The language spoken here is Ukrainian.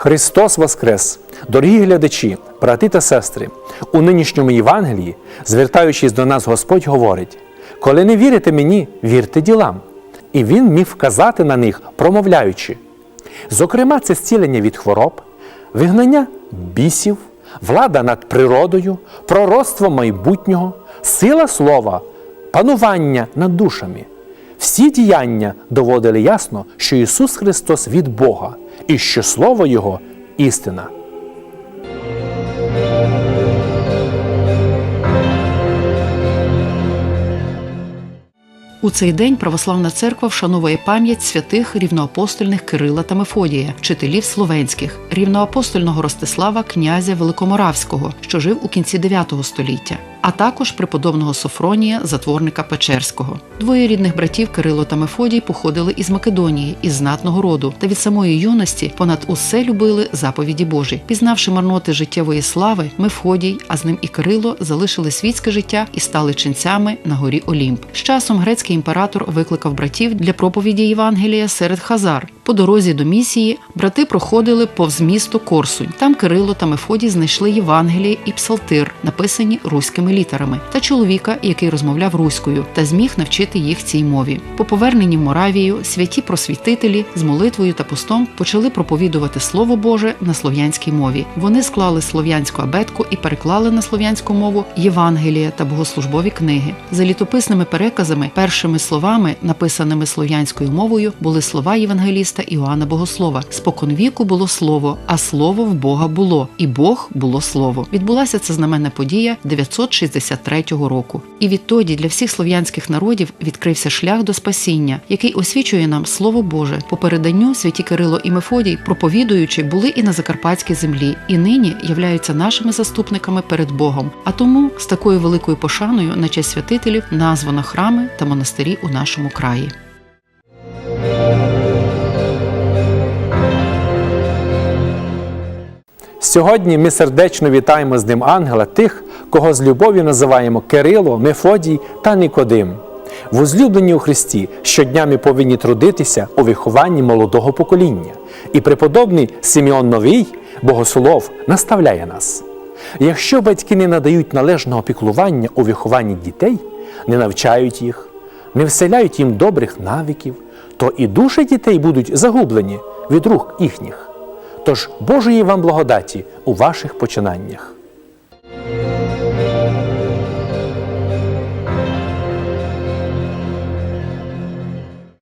Христос Воскрес! Дорогі глядачі, брати та сестри, у нинішньому Євангелії, звертаючись до нас, Господь говорить: коли не вірите мені, вірте ділам. І Він міг вказати на них, промовляючи. Зокрема, це зцілення від хвороб, вигнання бісів, влада над природою, пророцтво майбутнього, сила слова, панування над душами. Всі діяння доводили ясно, що Ісус Христос від Бога і що Слово Його істина. У цей день православна церква вшановує пам'ять святих рівноапостольних Кирила та Мефодія, вчителів словенських, рівноапостольного Ростислава, князя Великоморавського, що жив у кінці 9 століття, а також преподобного Софронія, затворника Печерського. Двоє рідних братів Кирило та Мефодій походили із Македонії, із знатного роду, та від самої юності понад усе любили заповіді Божі. Пізнавши марноти життєвої слави, Мефодій, а з ним і Кирило залишили світське життя і стали ченцями на горі Олімп. З часом грецький імператор викликав братів для проповіді Євангелія серед хазар. По дорозі до місії брати проходили повз місто Корсунь. Там Кирило та Мефодій знайшли Євангеліє і псалтир, написані руськими літерами, та чоловіка, який розмовляв руською, та зміг навчити їх цій мові. По поверненні в Моравію святі просвітителі з молитвою та постом почали проповідувати Слово Боже на слов'янській мові. Вони склали слов'янську абетку і переклали на слов'янську мову Євангелія та богослужбові книги. За літописними переказами, першими словами, написаними слов'янською мовою, були слова євангеліста Іоанна Богослова. Спокон віку було слово, а слово в Бога було, і Бог було слово. Відбулася ця знаменна подія 963 року. І відтоді для всіх слов'янських народів відкрився шлях до спасіння, який освічує нам Слово Боже. По переданню святі Кирило і Мефодій, проповідуючи, були і на закарпатській землі, і нині являються нашими заступниками перед Богом. А тому з такою великою пошаною на честь святителів названо храми та монастирі у нашому краї. Сьогодні ми сердечно вітаємо з ним ангела тих, кого з любов'ю називаємо Кирило, Мефодій та Нікодим. Возлюблені у Христі щодня ми повинні трудитися у вихованні молодого покоління. І преподобний Симеон Новий, богослов, наставляє нас. Якщо батьки не надають належного піклування у вихованні дітей, не навчають їх, не вселяють їм добрих навиків, то і душі дітей будуть загублені від рук їхніх. Тож Божої вам благодаті у ваших починаннях.